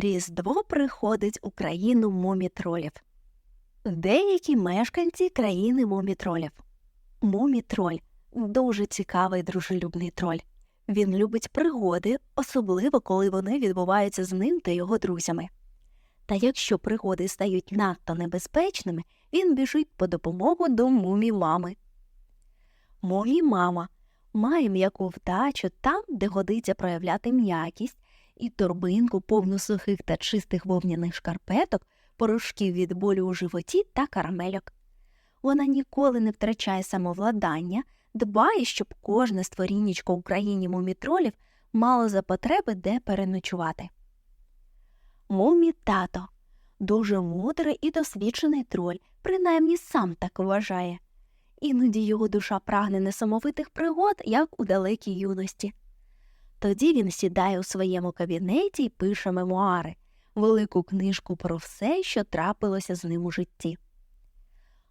Різдво приходить у країну мумітролів. Деякі мешканці країни мумітролів. Мумітроль дуже цікавий дружелюбний троль. Він любить пригоди, особливо коли вони відбуваються з ним та його друзями. Та якщо пригоди стають надто небезпечними, він біжить по допомогу до мумі мами. Мумі мама має м'яку вдачу там, де годиться проявляти м'якість, і торбинку повну сухих та чистих вовняних шкарпеток, порошків від болю у животі та карамельок. Вона ніколи не втрачає самовладання, дбає, щоб кожне створіннячко в країні мумітролів мало за потреби де переночувати. Мумі тато дуже мудрий і досвідчений троль, принаймні сам так вважає. Іноді його душа прагне несамовитих пригод, як у далекій юності. Тоді він сідає у своєму кабінеті і пише мемуари, велику книжку про все, що трапилося з ним у житті.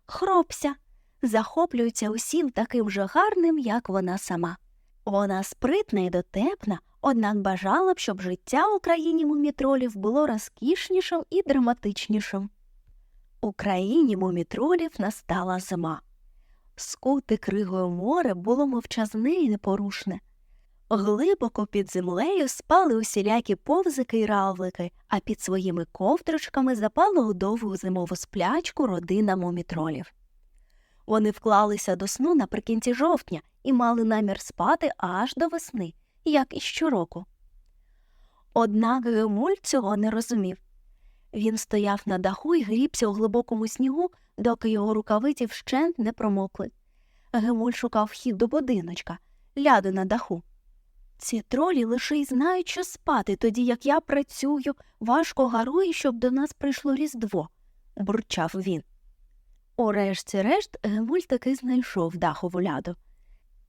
Хропся захоплюється усім таким же гарним, як вона сама. Вона спритна і дотепна, однак бажала б, щоб життя у країні мумітролів було розкішнішим і драматичнішим. У країні мумітролів настала зима. Скуте кригою море було мовчазне і непорушне. Глибоко під землею спали усілякі повзики й равлики, а під своїми ковдрочками запала у довгу зимову сплячку родина мумітролів. Вони вклалися до сну наприкінці жовтня і мали намір спати аж до весни, як і щороку. Однак Гемуль цього не розумів. Він стояв на даху і грібся у глибокому снігу, доки його рукавиці вщент не промокли. Гемуль шукав вхід до будиночка, ляду на даху. Ці тролі лише й знають, що спати, тоді як я працюю, важко гарую, щоб до нас прийшло Різдво, бурчав він. Урешті-решт Гемуль таки знайшов дахову ляду.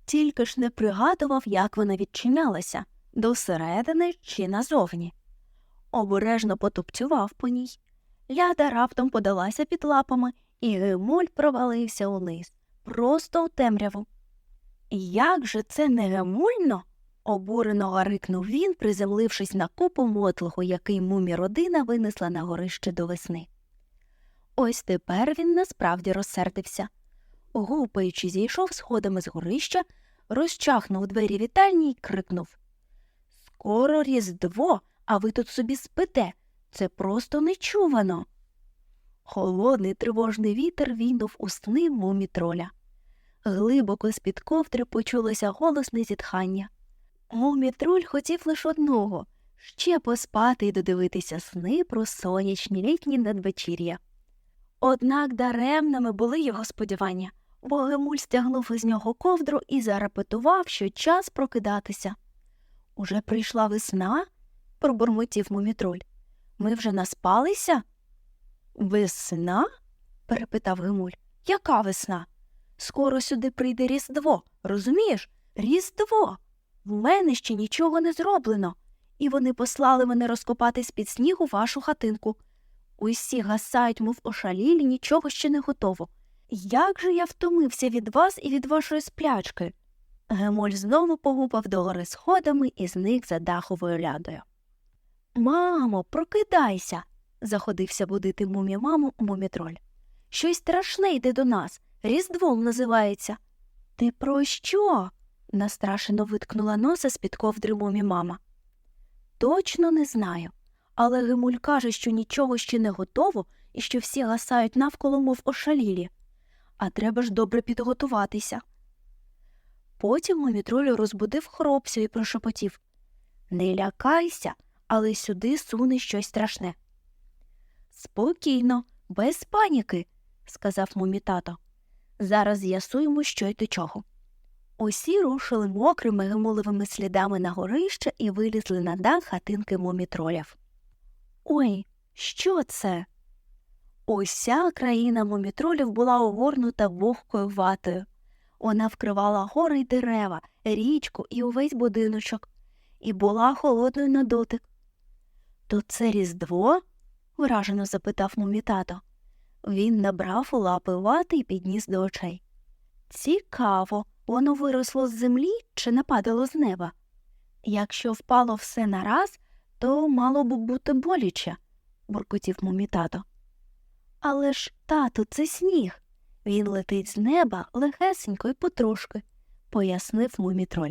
Тільки ж не пригадував, як вона відчинялася досередини чи назовні. Обережно потупцював по ній. Ляда раптом подалася під лапами, і Гемуль провалився униз, просто у темряву. Як же це не гемульно? Обурено гарикнув він, приземлившись на купу мотлуху, який мумі родина винесла на горище до весни. Ось тепер він насправді розсердився. Гупаючи, зійшов сходами з горища, розчахнув двері вітальні й крикнув Скоро Різдво, а ви тут собі спите. Це просто нечувано. Холодний тривожний вітер війнув у сни мумі троля. Глибоко з-під ковдри почулося голосне зітхання. Мумітроль хотів лише одного ще поспати і додивитися сни про сонячні літні надвечір'я. Однак даремними були його сподівання, бо Гемуль стягнув із нього ковдру і зарепетував, що час прокидатися. Уже прийшла весна, пробурмотів мумітроль. Ми вже наспалися? Весна? перепитав Гемуль. Яка весна? Скоро сюди прийде Різдво, розумієш? Різдво. В мене ще нічого не зроблено, і вони послали мене розкопати з-під снігу вашу хатинку. Усі гасають, мов ошалілі, нічого ще не готово. Як же я втомився від вас і від вашої сплячки? Гемоль знову погупав догори сходами і зник за даховою лядою. Мамо, прокидайся. заходився будити мумі маму мумітроль. Щось страшне йде до нас. Різдвом називається. Ти про що? Настрашено виткнула носа з-під ковдри мумі мама. Точно не знаю, але Гемуль каже, що нічого ще не готово і що всі гасають навколо, мов ошалілі, а треба ж добре підготуватися. Потім мумітроль розбудив хропсю і прошепотів Не лякайся, але сюди суне щось страшне. Спокійно, без паніки, сказав мумі тато. Зараз з'ясуємо, що й до чого. Усі рушили мокрими гемулевими слідами на горище і вилізли на дах хатинки мумітролів. Ой, що це? Уся країна мумітролів була огорнута вогкою ватою. Вона вкривала гори й дерева, річку і увесь будиночок, і була холодною на дотик. То це Різдво? вражено запитав мумітато. Він набрав у лапи вати і підніс до очей. Цікаво, воно виросло з землі чи нападало з неба? Якщо впало все нараз, То мало б бути боляче, буркотів мумі тато. Але ж, тату, це сніг. Він летить з неба легесенько й потрошки, пояснив мумітроль.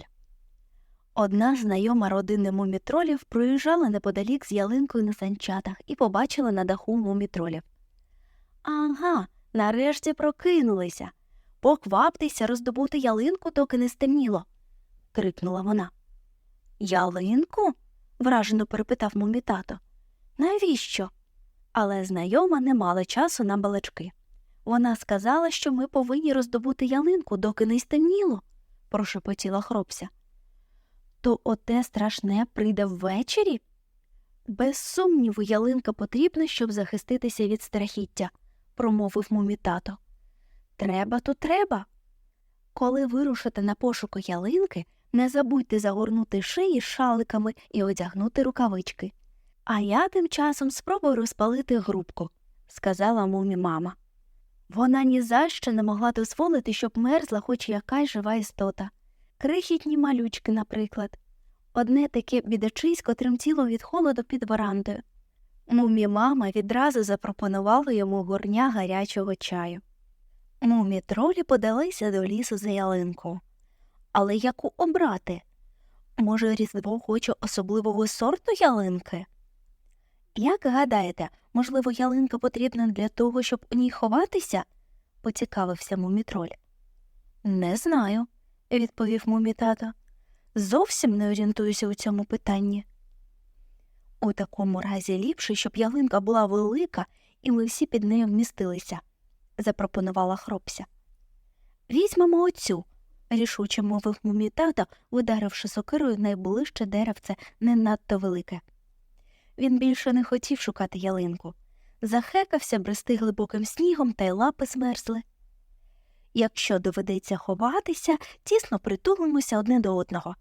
Одна знайома родини мумітролів проїжджала неподалік з ялинкою на санчатах і побачила на даху мумітролів. Ага, нарешті прокинулися. Покваптеся роздобути ялинку, доки не стемніло, крикнула вона. Ялинку? вражено перепитав мумі тато. Навіщо? Але знайома не мала часу на балачки. Вона сказала, що ми повинні роздобути ялинку, доки не стемніло, прошепотіла хропся. То оте страшне прийде ввечері? Без сумніву, ялинка потрібна, щоб захиститися від страхіття, промовив мумі тато. Треба, то треба. Коли вирушите на пошуку ялинки, не забудьте загорнути шиї шаликами і одягнути рукавички. А я тим часом спробую розпалити грубку, сказала мумі мама. Вона ні за що не могла дозволити, щоб мерзла хоч якась жива істота. Крихітні малючки, наприклад. Одне таке бідачисько тремтіло від холоду під верандою. Мумі мама відразу запропонувала йому горня гарячого чаю. Мумі тролі подалися до лісу за ялинку. Але яку обрати? Може, Різдво хоче особливого сорту ялинки? Як гадаєте, можливо, ялинка потрібна для того, щоб у ній ховатися? поцікавився мумітроль. Не знаю, відповів мумітато. Зовсім не орієнтуюся у цьому питанні. У такому разі ліпше, щоб ялинка була велика, і ми всі під нею вмістилися, запропонувала хропся. Візьмемо оцю, рішуче мовив мумітато, ударивши сокирою найближче деревце не надто велике. Він більше не хотів шукати ялинку. Захекався брести глибоким снігом та й лапи змерзли. Якщо доведеться ховатися, тісно притулимося одне до одного,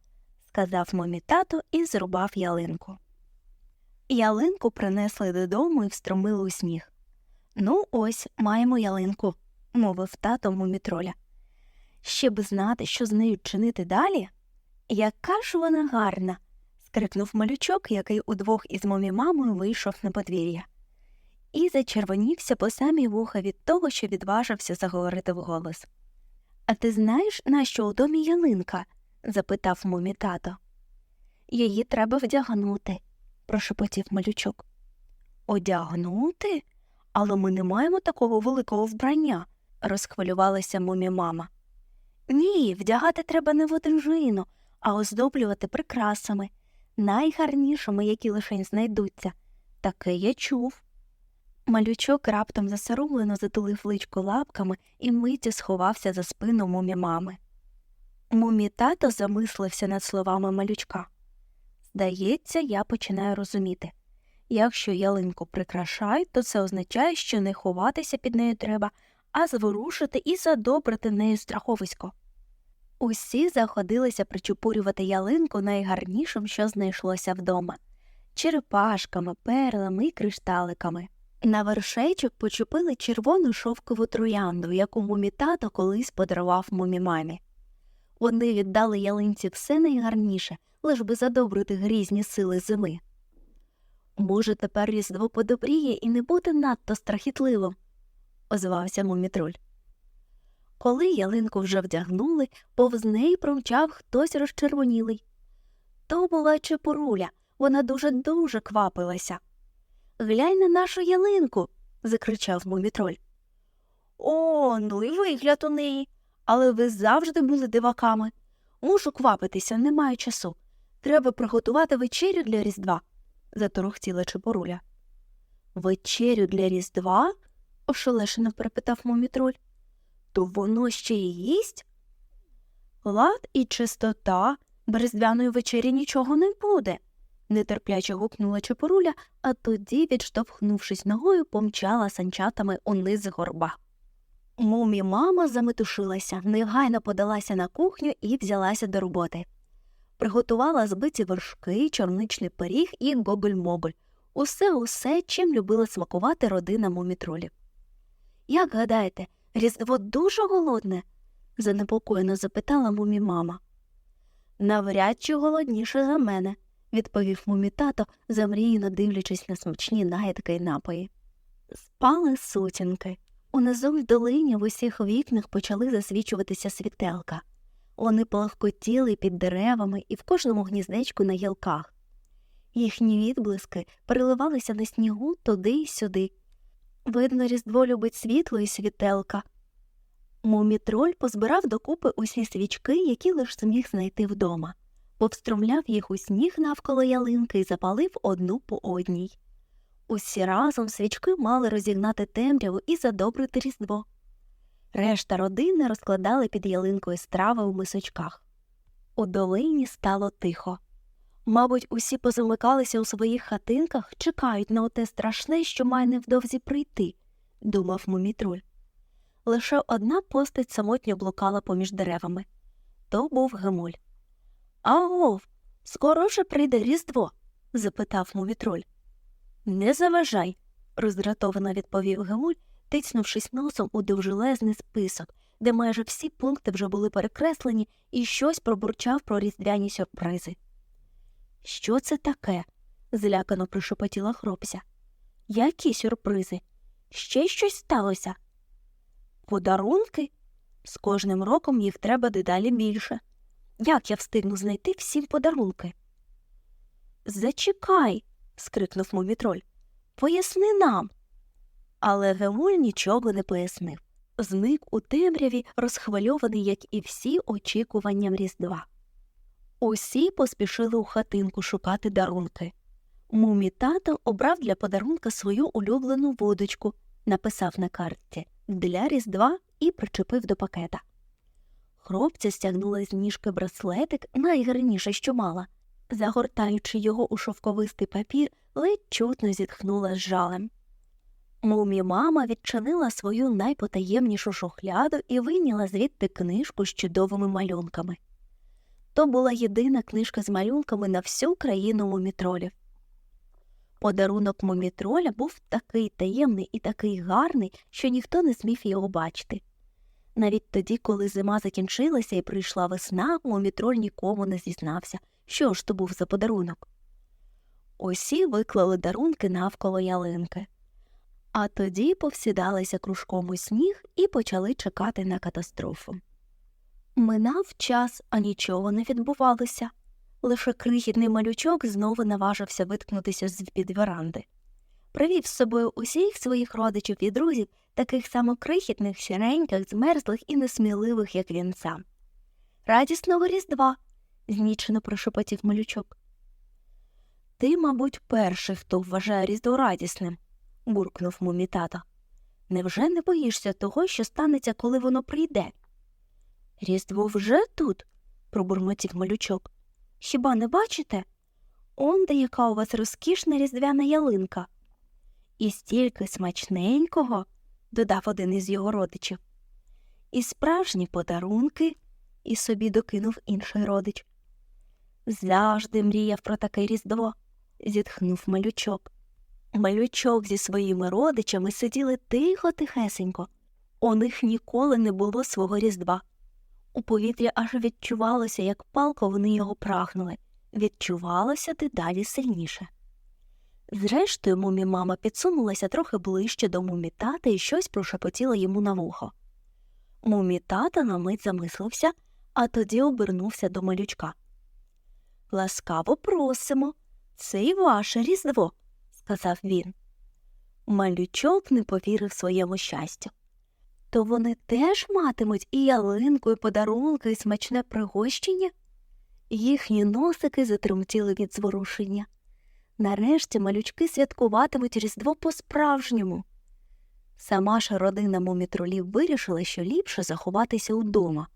сказав мамі тато і зрубав ялинку. Ялинку принесли додому і встромили у сніг. Ну, ось маємо ялинку, мовив тато мумітроля. Щоб знати, що з нею чинити далі. Яка ж вона гарна. скрикнув малючок, який удвох із мамі мамою вийшов на подвір'я. І зачервонівся по самі вуха від того, що відважився заговорити вголос. А ти знаєш, нащо у домі ялинка? запитав мумі тато. Її треба вдягнути, прошепотів малючок. Одягнути? Але ми не маємо такого великого вбрання, розхвилювалася мумі мама. Ні, вдягати треба не в одружину, а оздоблювати прикрасами, найгарнішими, які лишень знайдуться. Таке я чув. Малючок раптом засоромлено затулив личко лапками і миттю сховався за спину мумі мами. Мумі тато замислився над словами малючка. Здається, я починаю розуміти. Якщо ялинку прикрашають, то це означає, що не ховатися під нею треба, а зворушити і задобрити нею страховисько. Усі заходилися причупурювати ялинку найгарнішим, що знайшлося вдома черепашками, перлами і кришталиками. На вершечок почепили червону шовкову троянду, яку мумі тато колись подарував мумі мамі. Вони віддали ялинці все найгарніше, лиш би задобрити грізні сили зими. Може, тепер різдво подобріє і не буде надто страхітливим, озвався мумітроль. Коли ялинку вже вдягнули, повз неї промчав хтось розчервонілий. То була чепуруля, вона дуже дуже квапилася. Глянь на нашу ялинку. закричав мумітроль. О, ну і вигляд у неї. Але ви завжди були диваками. Мушу квапитися, немає часу. Треба приготувати вечерю для Різдва, заторохтіла Чепоруля. Вечерю для Різдва? ошелешено перепитав мумітроль. То воно ще й їсть? Лад і чистота, без різдвяної вечері нічого не буде, нетерпляче гукнула Чепоруля, а тоді, відштовхнувшись ногою, помчала санчатами униз горба. Мумі мама заметушилася, негайно подалася на кухню і взялася до роботи. Приготувала збиті вершки, чорничний пиріг і гобель-мобель. Усе усе, чим любила смакувати родина мумітролів. Як гадаєте, Різдво дуже голодне? занепокоєно запитала мумі мама. Навряд чи голодніше за мене, відповів мумітато, замріяно дивлячись на смачні наїдки й напої. Спали сутінки. Унизу в долині в усіх вікнах почали засвічуватися світелка. Вони палахкотіли під деревами і в кожному гніздечку на гілках. Їхні відблиски переливалися на снігу туди й сюди. Видно, різдво любить світло і світелка. Мумітроль позбирав докупи усі свічки, які лиш зміг знайти вдома, повструмляв їх у сніг навколо ялинки і запалив одну по одній. Усі разом свічки мали розігнати темряву і задобрити різдво. Решта родини розкладали під ялинкою страви у мисочках. У долині стало тихо. Мабуть, усі позамикалися у своїх хатинках, чекають на оте страшне, що має невдовзі прийти, думав мумітруль. Лише одна постать самотньо блукала поміж деревами. То був Гемуль. Агов, скоро вже прийде Різдво? запитав мумітроль. Не заважай, роздратовано відповів Гемуль, тицнувшись носом у довжелезний список, де майже всі пункти вже були перекреслені, і щось пробурчав про різдвяні сюрпризи. Що це таке? злякано прошепотіла хлопця. Які сюрпризи? Ще щось сталося? Подарунки? З кожним роком їх треба дедалі більше. Як я встигну знайти всім подарунки? Зачекай. скрикнув мумітроль. Поясни нам. Але Гемуль нічого не пояснив. Зник у темряві, розхвильований, як і всі очікуванням Різдва. Усі поспішили у хатинку шукати дарунки. Мумі тато обрав для подарунка свою улюблену водочку, написав на картці для Різдва і причепив до пакета. Хлопця стягнула з ніжки браслетик найгарніше, що мала. Загортаючи його у шовковистий папір, ледь чутно зітхнула з жалем. Мумі мама відчинила свою найпотаємнішу шухляду і вийняла звідти книжку з чудовими малюнками. То була єдина книжка з малюнками на всю країну мумітролів. Подарунок мумітроля був такий таємний і такий гарний, що ніхто не зміг його бачити. Навіть тоді, коли зима закінчилася і прийшла весна, мумітроль нікому не зізнався, що ж то був за подарунок. Усі виклали дарунки навколо ялинки, а тоді повсідалися кружком у сніг і почали чекати на катастрофу. Минав час, а нічого не відбувалося. Лише крихітний малючок знову наважився виткнутися з під веранди. Привів з собою усіх своїх родичів і друзів, таких само крихітних, сіреньких, змерзлих і несміливих, як він сам. Радісного Різдва. знічено прошепотів малючок. Ти, мабуть, перший, хто вважає Різдво радісним, буркнув мумі тато. Невже не боїшся того, що станеться, коли воно прийде? Різдво вже тут, пробурмотів малючок. Хіба не бачите? Он де яка у вас розкішна різдвяна ялинка. І стільки смачненького, додав один із його родичів. І справжні подарунки, і собі докинув інший родич. Завжди мріяв про таке різдво, зітхнув малючок. Малючок зі своїми родичами сиділи тихо тихесенько. У них ніколи не було свого різдва. У повітрі аж відчувалося, як палко вони його прагнули, відчувалося дедалі сильніше. Зрештою, мумі мама підсунулася трохи ближче до мумі тата і щось прошепотіла йому на вухо. Мумі тата на мить замислився, а тоді обернувся до малючка. Ласкаво просимо, це й ваше різдво, сказав він. Малючок не повірив своєму щастю то вони теж матимуть і ялинку, і подарунки, і смачне пригощення? Їхні носики затремтіли від зворушення. Нарешті малючки святкуватимуть Різдво по-справжньому. Сама ж родина мумітролів вирішила, що ліпше заховатися удома.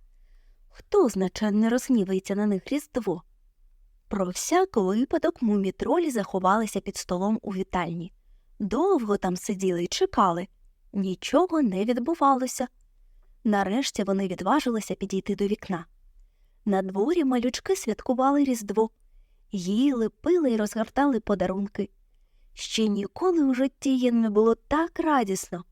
Хто, значе, не розгнівається на них Різдво? Про всяк випадок мумітролі заховалися під столом у вітальні. Довго там сиділи і чекали. Нічого не відбувалося. Нарешті вони відважилися підійти до вікна. На дворі малючки святкували Різдво, їли, пили і розгортали подарунки. Ще ніколи у житті їм не було так радісно.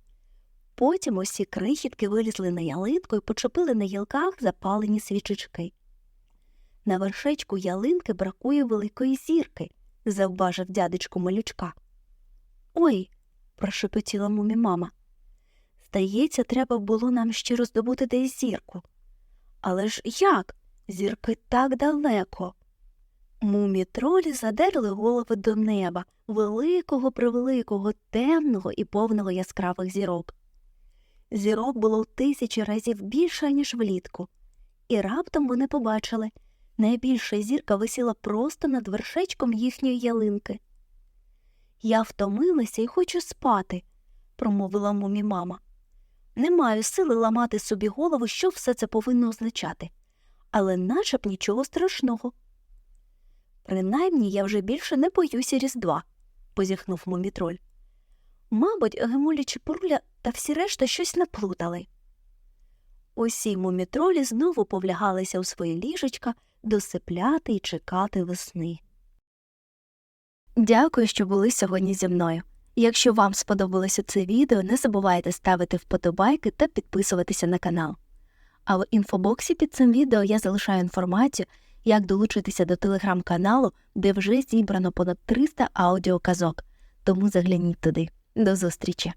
Потім усі крихітки вилізли на ялинку і почепили на гілках запалені свічечки. На вершечку ялинки бракує великої зірки, завважив дядечко малючка. Ой, прошепотіла мумі мама. Здається, треба було нам ще роздобути десь зірку. Але ж як? Зірки так далеко. Мумі тролі задерли голови до неба, великого превеликого, темного і повного яскравих зірок. Зірок було в тисячі разів більше, ніж влітку, і раптом вони побачили найбільша зірка висіла просто над вершечком їхньої ялинки. Я втомилася і хочу спати, промовила мумі мама. Не маю сили ламати собі голову, що все це повинно означати, але наче б нічого страшного. Принаймні я вже більше не боюся Різдва, позіхнув мумітроль. Мабуть, Гемулі Чепуруля та всі решта щось наплутали. Усі мумітролі знову повлягалися у свої ліжечка досипляти і чекати весни. Дякую, що були сьогодні зі мною. Якщо вам сподобалося це відео, не забувайте ставити вподобайки та підписуватися на канал. А в інфобоксі під цим відео я залишаю інформацію, як долучитися до телеграм-каналу, де вже зібрано понад 300 аудіоказок, тому загляніть туди. До зустрічі!